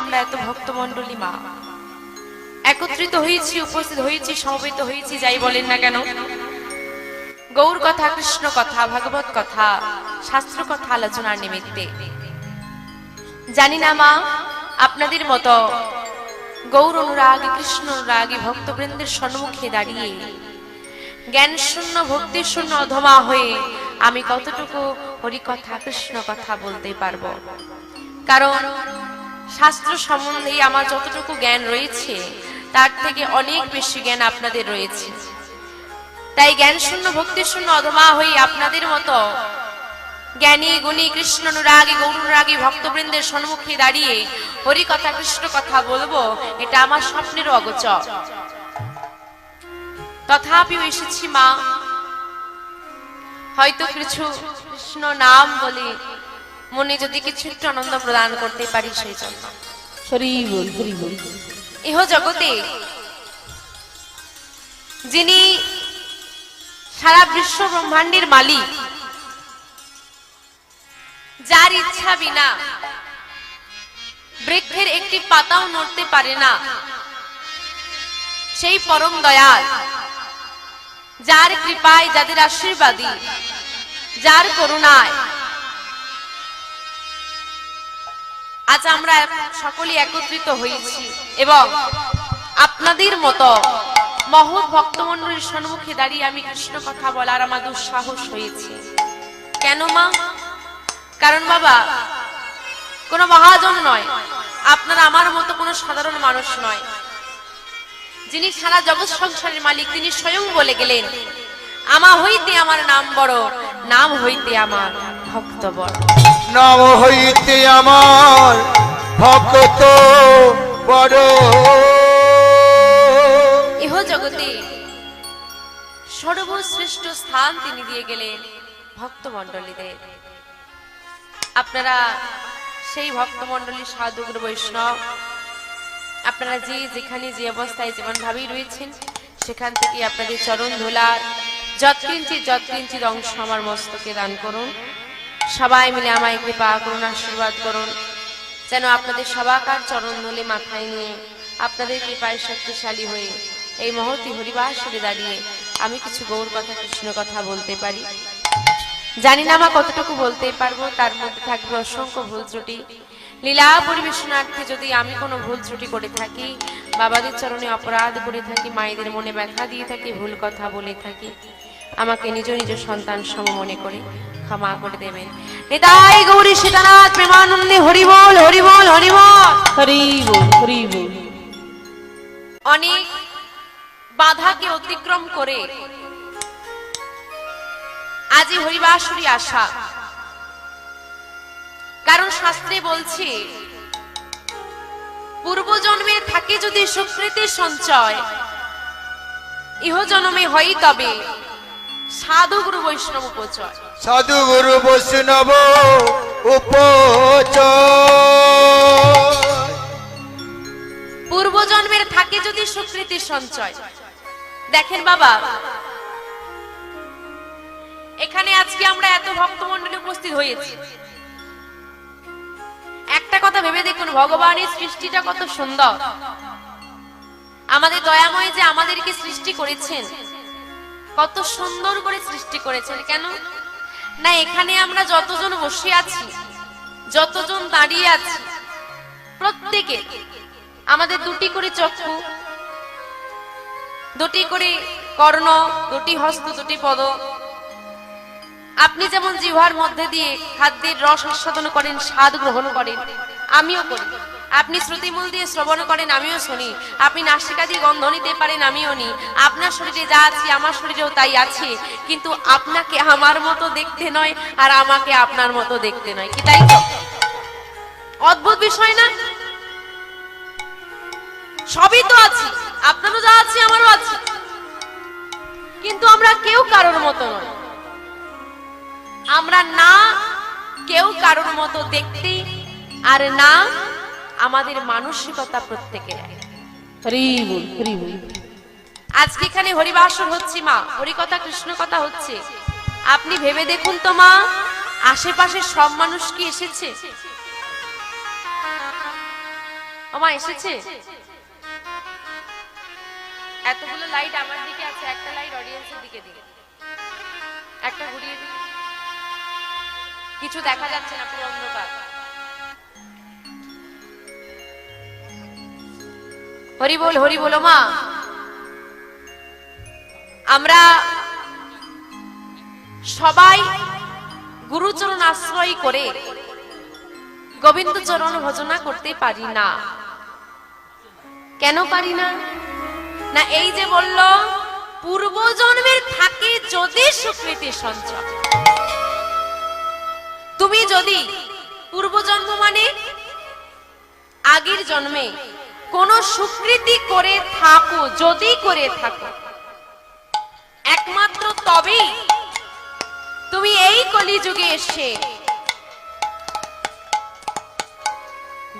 আমরা এত ভক্তমণ্ডলী মা। একত্রিত হয়েছি উপস্থিত হয়েছি সমবেত হয়েছি যাই বলেন না কেন? গৌর কথা, কৃষ্ণ কথা, ভাগবত কথা, শাস্ত্র কথা, আলোচনার নিমিত্তে। জানি না মা, আপনাদের মতো গৌর অনুরাগী, কৃষ্ণ অনুরাগী ভক্তবৃন্দের সম্মুখে দাঁড়িয়ে জ্ঞান শূন্য ভক্তি শূন্য অধমা হয়ে আমি কতটুকু হরিকথা, কৃষ্ণ কথা বলতে পারব? কারণ শাস্ত্র সম্বন্ধে আমার যতটুকু জ্ঞান রয়েছে, তার থেকে অনেক বেশি জ্ঞান আপনাদের রয়েছে। তাই জ্ঞান শূন্য ভক্তি শূন্য অধমা হয়ে আপনাদের মতো জ্ঞানী, গুণী, কৃষ্ণ, অনুরাগী, গৌররাগী ভক্তবৃন্দের সম্মুখে দাঁড়িয়ে হরি কথা কৃষ্ণ কথা বলব, এটা আমার স্বপ্নেরও অগোচর। তথাপিও এসেছি মা। হয়তো কিছু কৃষ্ণ নাম বলে মনে যদি কিছু একটু আনন্দ প্রদান করতে পারি সেই জন্য। ইহ জগতে যিনি সারা বিশ্ব ব্রহ্মাণ্ডের মালিক যার ইচ্ছা বিনা বৃক্ষের একটি পাতাও নড়তে পারে না সেই পরম দয়াল যার কৃপায় যাদের আশীর্বাদী যার করুণায় আজ আমরা সকলে একত্রিত হয়েছি এবং আপনাদের মতো মহৎ ভক্তমণ্ডলীর সম্মুখে দাঁড়িয়ে আমি কৃষ্ণ কথা বলার আমার দুঃসাহস হয়েছে। কেন মা? কারণ বাবা, কোনো মহাজন নয়। আপনারা আমার মতো কোনো সাধারণ মানুষ নয়। যিনি সারা জগৎ সংসারের মালিক, তিনি স্বয়ং বলে গেলেন, আমা হইতে আমার নাম বড়, নাম হইতে আমার ভক্ত বড়। নাম হইতে আমার ভক্ত বড়। ইহ জগতে সর্বশ্রেষ্ঠ স্থান তিনি দিয়ে গেলেন ভক্তমণ্ডলীদের আপনারা সেই ভক্তমণ্ডলীর সাধুগুরু বৈষ্ণব, আপনারা যে যেখানে যে অবস্থায় যেমন ভাবেই রয়েছেন, সেখান থেকে আপনাদের চরণ ধুলার যৎকিঞ্চিত যৎকিঞ্চিত অংশ আমার মস্তকে দান করুন। সবাই মিলে আমায় কৃপা করুন, আশীর্বাদ করুন, যেন আপনাদের সবাকার চরণ ধুলে মাথায় নিয়ে আপনাদের কৃপায় শক্তিশালী হয়ে এই মহতি হরিবাসরে দাঁড়িয়ে আমি কিছু গৌর কথা, কৃষ্ণ কথা বলতে পারি। জানি না আমার কতটুকু বলতে পারব, তার মধ্যে থাকবে অসংখ্য ভুল ত্রুটি। লীলা পরিবেশনার্থে যদি আমি কোনো ভুল ত্রুটি করে থাকি, বাবাদের চরণে অপরাধ করে থাকি, মায়েদের মনে ব্যথা দিয়ে থাকি, ভুল কথা বলে থাকি আমাকে নিজ নিজ সন্তান সম মনে করে ক্ষমা করে দেবেন। নেতাই গৌরী সীতানাথ প্রেমানন্দে হরিবল হরিবল হরিবল হরি বল। হরি অনেক বাধাকে অতিক্রম করে আজি হরিবাসুরি আসা। কারণ শাস্ত্রে বলছে পূর্বজন্মে থাকে যদি সুকৃতির সঞ্চয় ইহ জন্মে হয় তবে সাধু গুরু বৈষ্ণব উপচয়। সাধু গুরু বৈষ্ণব পূর্বজন্মের থাকে যদি সুকৃতির সঞ্চয়। দেখেন বাবা এখানে আজকে আমরা এত ভক্তমণ্ডলী উপস্থিত হয়েছি। একটা কথা ভেবে দেখুন ভগবানের সৃষ্টিটা কত সুন্দর। আমাদের দয়াময় যে আমাদেরকে সৃষ্টি করেছেন কত সুন্দর করে সৃষ্টি করেছেন, কেন? না, এখানে আমরা যতজন বসে আছি, যতজন দাঁড়িয়ে আছি, প্রত্যেকে আমাদের দুটি করে চক্ষু, দুটি করে কর্ণ, দুটি হস্ত, দুটি পদ। আপনি যেমন জিহ্বার মধ্যে দিয়ে খাদ্যের রস আস্বাদন করেন, স্বাদ গ্রহণ করেন, আমিও করি। আপনি শ্রুতিমূল দিয়ে শ্রবণ করেন, আমিও শুনি। আপনি নাসিকা দিয়ে গন্ধ নিতে পারেন, আমিও নি। আপনার শরীরে যা আছে, আমার শরীরেও তাই আছে। কিন্তু আপনাকে আমার মতো দেখতে নয়, আর আমাকে আপনার মতো দেখতে নয়। কি তাই তো? অদ্ভুত বিষয় না? সবই তো আছে। আপনারও যা আছে, আমারও আছে। কিন্তু আমরা কেউ কারোর মতো নয় আমরা না কেউ কারোর মতো দেখতে আর না আমাদের মানসিকতা প্রত্যেকের আজকে এখানে হরিবাসর হচ্ছে মা হরিকথা কৃষ্ণ কথা হচ্ছে। আপনি ভেবে দেখুন তো মা আশেপাশে সব মানুষ কি এসেছে? ওমা এসেছে? এতগুলো লাইট আমার দিকে আছে একটা লাইট অডিয়েন্সের দিকে দিকে। একটা ঘুরিয়ে কিছু দেখা যাচ্ছে না পুরো অন্ধকার। হরি বল, হরি বলো মা। আমরা সবাই গুরুচরণ আশ্রয় করে গোবিন্দ চরণ ভজনা করতে পারি না। কেন পারি না? না, এই যে বলল পূর্ব জন্মের থাকে যদি সুকৃতি সঞ্চয়। তুমি যদি পূর্বজন্ম মানে আগের জন্মে কোন সুকৃতি করে থাকো, যদি করে থাকো। একমাত্র তবেই তুমি এই কলিযুগে এসে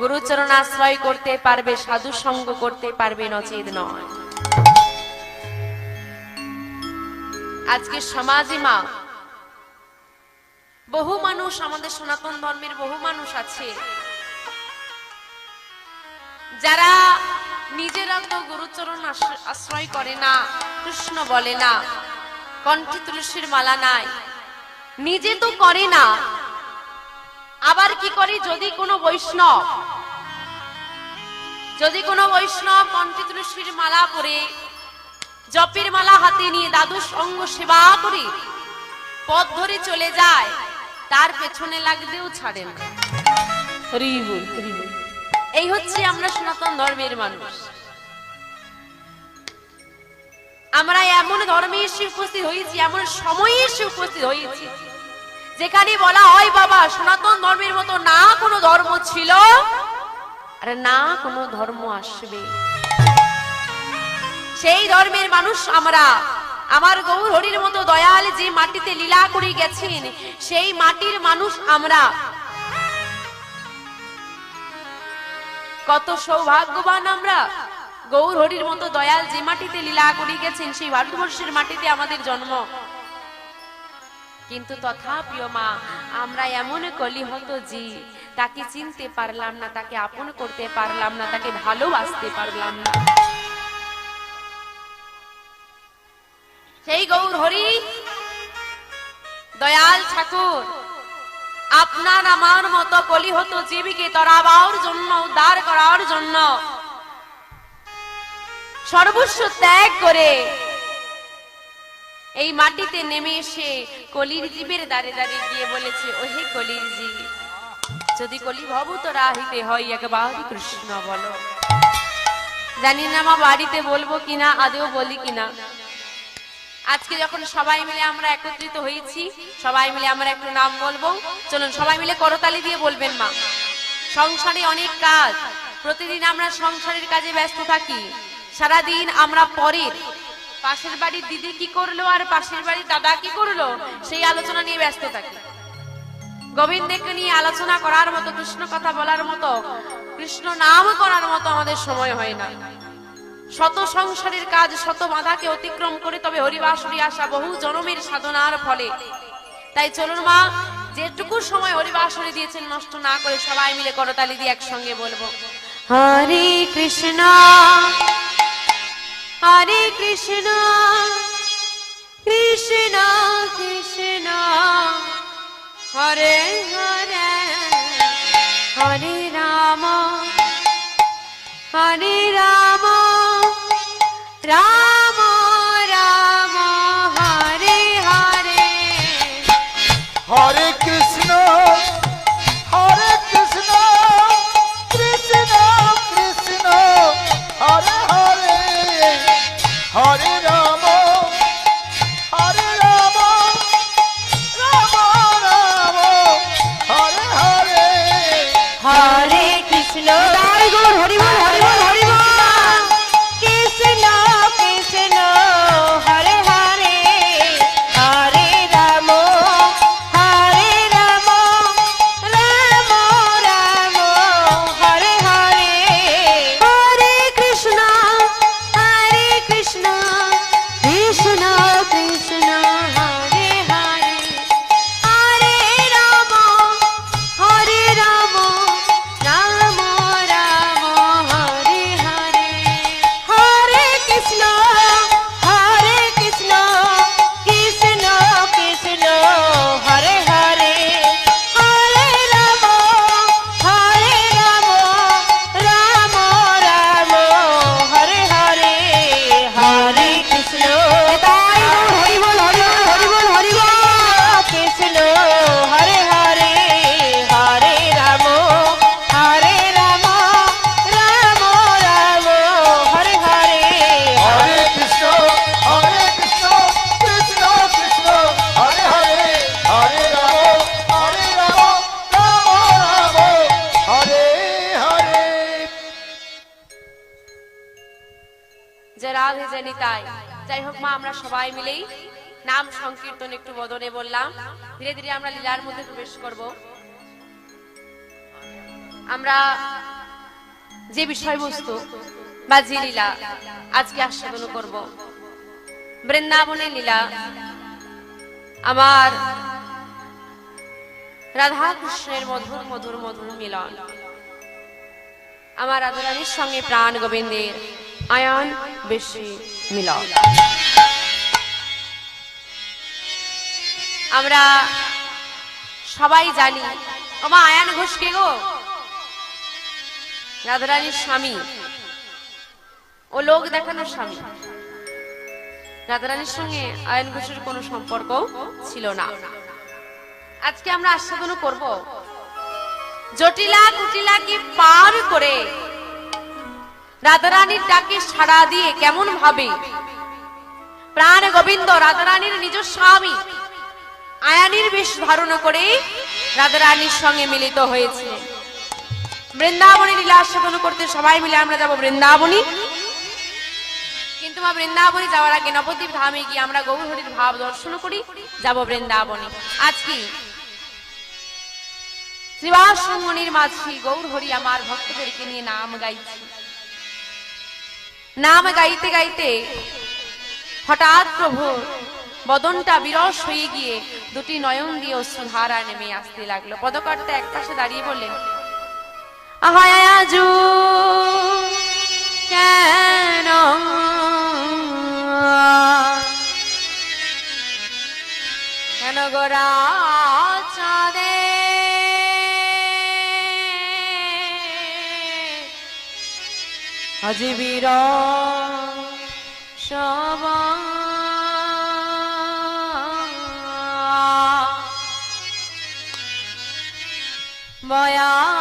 গুরুচরণ আশ্রয় করতে পারবে সাধু সঙ্গ করতে পারবে, নচেত নয়। আজকে সমাজে মা, বহু মানুষ আমাদের সনাতন ধর্মের বহু মানুষ আছে। যারা নিজেরা তো গুরুচরণ আশ্র- আশ্রয় করে না, কৃষ্ণ বলে না, কণ্ঠে তুলসীর মালা নাই, নিজে তো করে না, আবার কি করে যদি কোনো বৈষ্ণব, যদি কোনো বৈষ্ণব কণ্ঠে তুলসীর মালা পরে, জপের মালা হাতে নিয়ে দাদু সঙ্গ সেবা করে, পথ ধরে চলে যায়, তার পেছনে লাগলেও ছাড়েন না। হরি বল হরি বল। এই হচ্ছে আমরা সনাতন ধর্মের মানুষ। আমরা এমন ধর্মে এসে উপস্থিত হয়েছি, এমন সময়ে এসে উপস্থিত হয়েছি, যেখানে বলা হয়, বাবা, সনাতন ধর্মের মতো না কোনো ধর্ম ছিল, আর না কোনো ধর্ম আসবে। সেই ধর্মের মানুষ আমরা। আমার গৌর হরির মতো দয়াল যে মাটিতে লীলা করে গেছেন, সেই মাটির মানুষ আমরা। কত সৌভাগ্যবান আমরা। গৌর হরির মতো দয়াল যে মাটিতে লীলা করে গেছেন সেই ভারতবর্ষের মাটিতে আমাদের জন্ম। কিন্তু তথাপিও মা, আমরা এমন কলিহত জি তাকে চিনতে পারলাম না, তাকে আপন করতে পারলাম না, তাকে ভালোবাসতে পারলাম না। সেই গৌর হরি, দয়াল ঠাকুর। আপনার আমার মতো কলিহত জীবীকে তরাবার জন্য, উদ্ধার করার জন্য। সর্বস্ব ত্যাগ করে এই মাটিতে নেমে এসে কলির জীবের দাঁড়ে দাঁড়িয়ে গিয়ে বলেছে, ওহে কলির জীব, যদি কলি ভব তো রাহিতে হয়, একবার কৃষ্ণ বলো। জানি না মা, বাড়িতে বলব কিনা, আদেও বলি কিনা। আজকে যখন সবাই মিলে আমরা একত্রিত হয়েছি, সবাই মিলে আমরা একটু নাম বলব। চলুন, সবাই মিলে করতালি দিয়ে বলবেন মা। সংসারে অনেক কাজ। প্রতিদিন আমরা সংসারের কাজে ব্যস্ত থাকি। সারাদিন আমরা পরের। পাশের বাড়ির দিদি কি করল আর পাশের বাড়ির দাদা কি করল, সেই আলোচনা নিয়ে ব্যস্ত থাকি। গোবিন্দকে নিয়ে আলোচনা করার মতো, কৃষ্ণ কথা বলার মতো, কৃষ্ণ নাম করার মতো আমাদের সময় হয় না। শত সংসারের কাজ, শত বাধাকে অতিক্রম করে তবে হরিবাসুরি আসা বহু জনমের সাধনার ফলে। তাই চলুন মা, যেটুকু সময় হরিবাসুরি দিয়েছেন, নষ্ট না করে সবাই মিলে করতালি দিয়ে একসঙ্গে বলব। হরে কৃষ্ণ হরে কৃষ্ণ কৃষ্ণ যে রাধে যে নিতাই যাই হোক মা, আমরা সবাই মিলেই নাম সংকীর্তন একটু বদলে বললাম। ধীরে ধীরে আমরা লীলার মধ্যে প্রবেশ করব। আমরা যে বিষয়বস্তু বা যে লীলা আজকে আস্বাদন করব বৃন্দাবনের লীলা, আমার রাধা কৃষ্ণের মধুর মধুর মধুর মিলন। আমার রাধারানীর সঙ্গে প্রাণ গোবিন্দের আয়ন, বেশি মিলন। আমরা সবাই জানি আমা আয়ান ঘোষ কে গো? রাধারানীর স্বামী। ও লোক দেখানোর স্বামী। রাধারানীর সঙ্গে আয়ন ঘোষের কোনো সম্পর্ক ছিল না। আজকে আমরা আস্বাদন করব। জটিলা কুটিলাকে পার করে রাধারানীর ডাকে সাড়া দিয়ে কেমন ভাবে? প্রাণ গোবিন্দ রাধারানীর নিজ স্বামী আয়ানির বেশ ধারণ করে রাধারানীর সঙ্গে মিলিত হয়েছে। বৃন্দাবনী লীলা আস্বাদন করতে সবাই মিলে আমরা যাব বৃন্দাবনী। কিন্তু মা বৃন্দাবনী যাওয়ার আগে নবদ্বীপ ধামে গিয়ে আমরা গৌরহরির ভাব দর্শন করি, যাব বৃন্দাবনী। আজ কি? শ্রীবাস মাঝি গৌরহরি আমার ভক্তদেরকে নিয়ে নাম গাইছি। নাম গাইতে গাইতে হঠাৎ প্রভু বদনটা বিরস হয়ে গিয়ে দুটি নয়ন দিয়ে অশ্রুধারা নেমে আসতে লাগল। পদকর্তা এক পাশে দাঁড়িয়ে বললেন আহায়াজু কেন? কেন গোরা অজীবীর সবা বয়া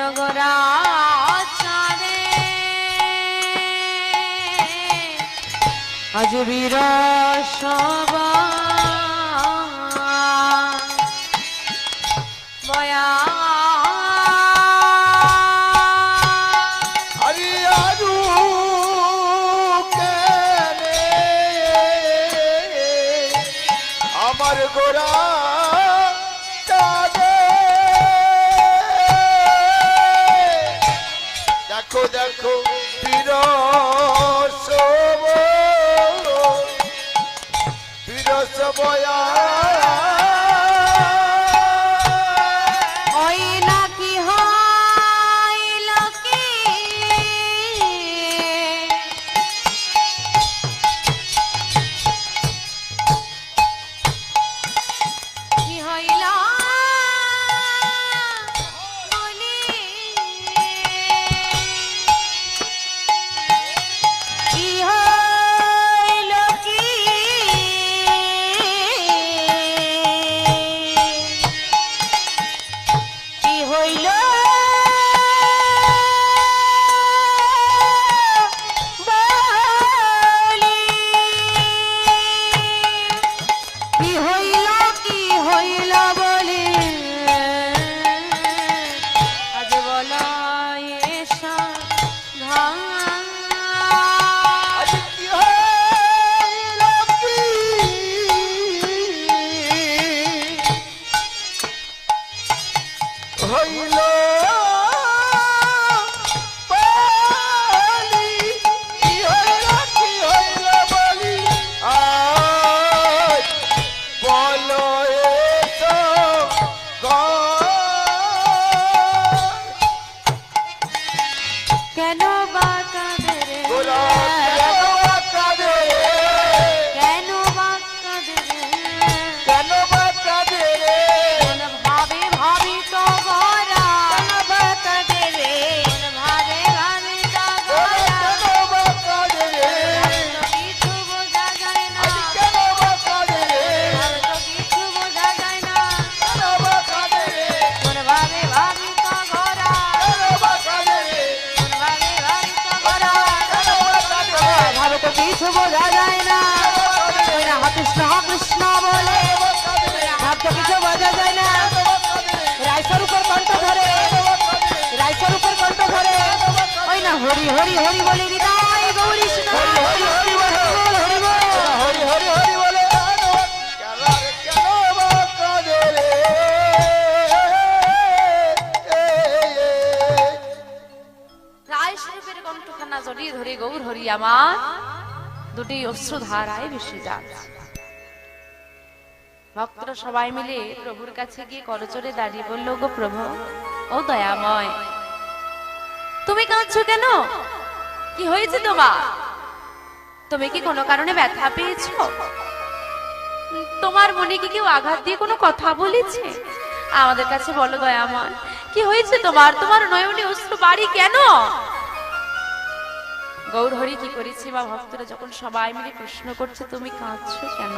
কেন গোরা চাঁদে আজ বীর বীর সবয়া কৃষ্ণ বলে। ভাবতে কিছু বোঝা যায় না। রায়স্বরূপের কণ্ঠ ধরে। রায়স্বরূপের কণ্ঠ ধরে। ওই না হরি হরি হরি বলে হৃদয় গৌরী হরি হরি হরি জড়িয়ে ধরে গৌর হরি আমার। দুটি অশ্রুধারায় ভেসে যাচ্ছে ভক্তরা সবাই মিলে প্রভুর কাছে গিয়ে করচরে দাঁড়িয়ে বলল গো প্রভু, ও দয়াময়, তুমি কাঁদছো কেন? কি হয়েছে তোমার? তুমি কি কোনো কারণে ব্যথা পেয়েছ? তোমার মনে কি কেউ আঘাত দিয়ে কোনো কথা বলেছে? আমাদের কাছে বলো দয়াময়, কি হয়েছে তোমার? তোমার নয়নে অশ্রু বাড়ি কেন? গৌরহরি কি করেছে বা ভক্তরা যখন সবাই মিলে প্রশ্ন করছে, তুমি কাঁদছো কেন?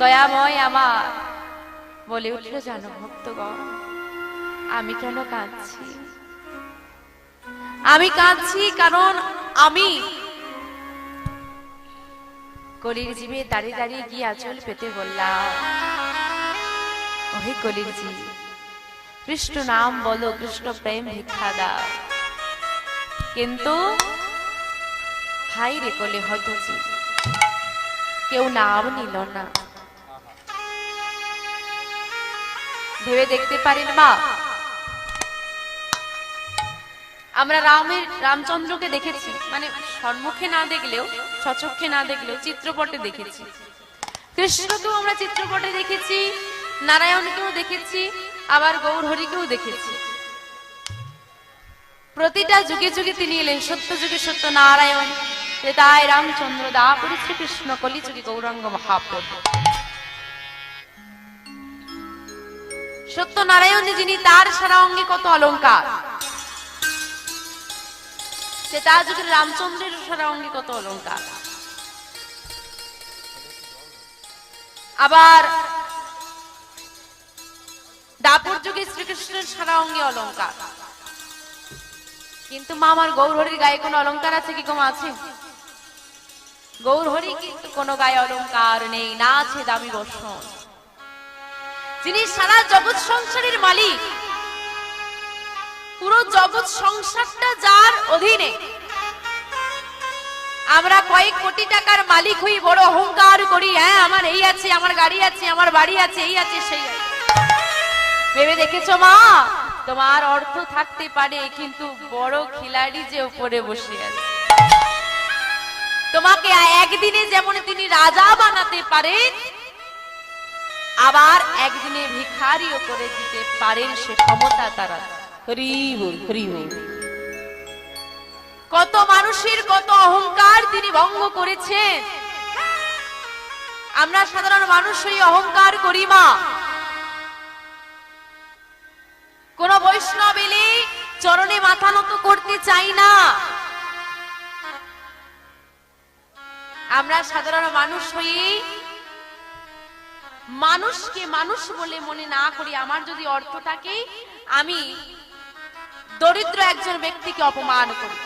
দয়াময় আমার, বলে উঠল জানো ভক্তগণ, আমি কেন কাঁদছি? আমি কাঁদছি কারণ আমি কলির জীবে দাঁড়িয়ে দাঁড়িয়ে গিয়ে আঁচল পেতে বললাম। ওহে কলির জীব কৃষ্ণ নাম বলো, কৃষ্ণ প্রেম ভিক্ষা দাও। কিন্তু হাই রে কলে হতজি কেউ নাম নিল না। ভেবে দেখতে পারেন মা। আমরা রামের, রামচন্দ্রকে দেখেছি। মানে সম্মুখে না দেখলেও, সচক্ষে না দেখলেও চিত্রপটে দেখেছি। কৃষ্ণকেও আমরা চিত্রপটে দেখেছি, নারায়ণকেও দেখেছি, আবার গৌরহরিকেও দেখেছি। প্রতিটা যুগে যুগে তিনি এলেন। সত্য যুগে সত্য নারায়ণ। তাই রামচন্দ্র দা পরিশ্রী কৃষ্ণ কলি যুগে গৌরাঙ্গ মহাপ্রভু। সত্য নারায়ণ যিনি তার সারা অঙ্গে কত অলংকার সে তার যুগের রামচন্দ্রের সারা অঙ্গে কত অলংকার আবার দাপর যুগে শ্রীকৃষ্ণের সারা অঙ্গে অলংকার কিন্তু মা আমার গৌরহরির গায়ে কোনো অলংকার আছে কি কম আছে গৌরহরি কিন্তু কোনো গায়ে অলংকার নেই, না আছে দামি বর্ষণ যিনি সারা জগৎ সংসারের মালিক, পুরো জগৎ সংসারটা যার অধীনে। আমরা কয়েক কোটি টাকার মালিক হই, বড় অহংকার করি হ্যাঁ আমার এই আছে, আমার গাড়ি আছে, আমার বাড়ি আছে, এই আছে, সেই আছে। ভেবে দেখেছ মা? তোমার অর্থ থাকতে পারে কিন্তু বড় খিলাড়ি যে উপরে বসে আছে। তোমাকে একদিনে যেমন তিনি রাজা বানাতে পারেন আবার একদিনে ভিখারিও করে দিতে পারেন সে ক্ষমতা তার। কত মানুষের কত অহংকার তিনি ভঙ্গ করেছেন। আমরা সাধারণ মানুষ অহংকার করি মা। কোন বৈষ্ণব এলে চরণে মাথা নত করতে চাই না। আমরা সাধারণ মানুষ হই। মানুষকে মানুষ বলে মনে না করি, আমার যদি অর্থ থাকে, আমি দরিদ্র একজন ব্যক্তিকে অপমান করি।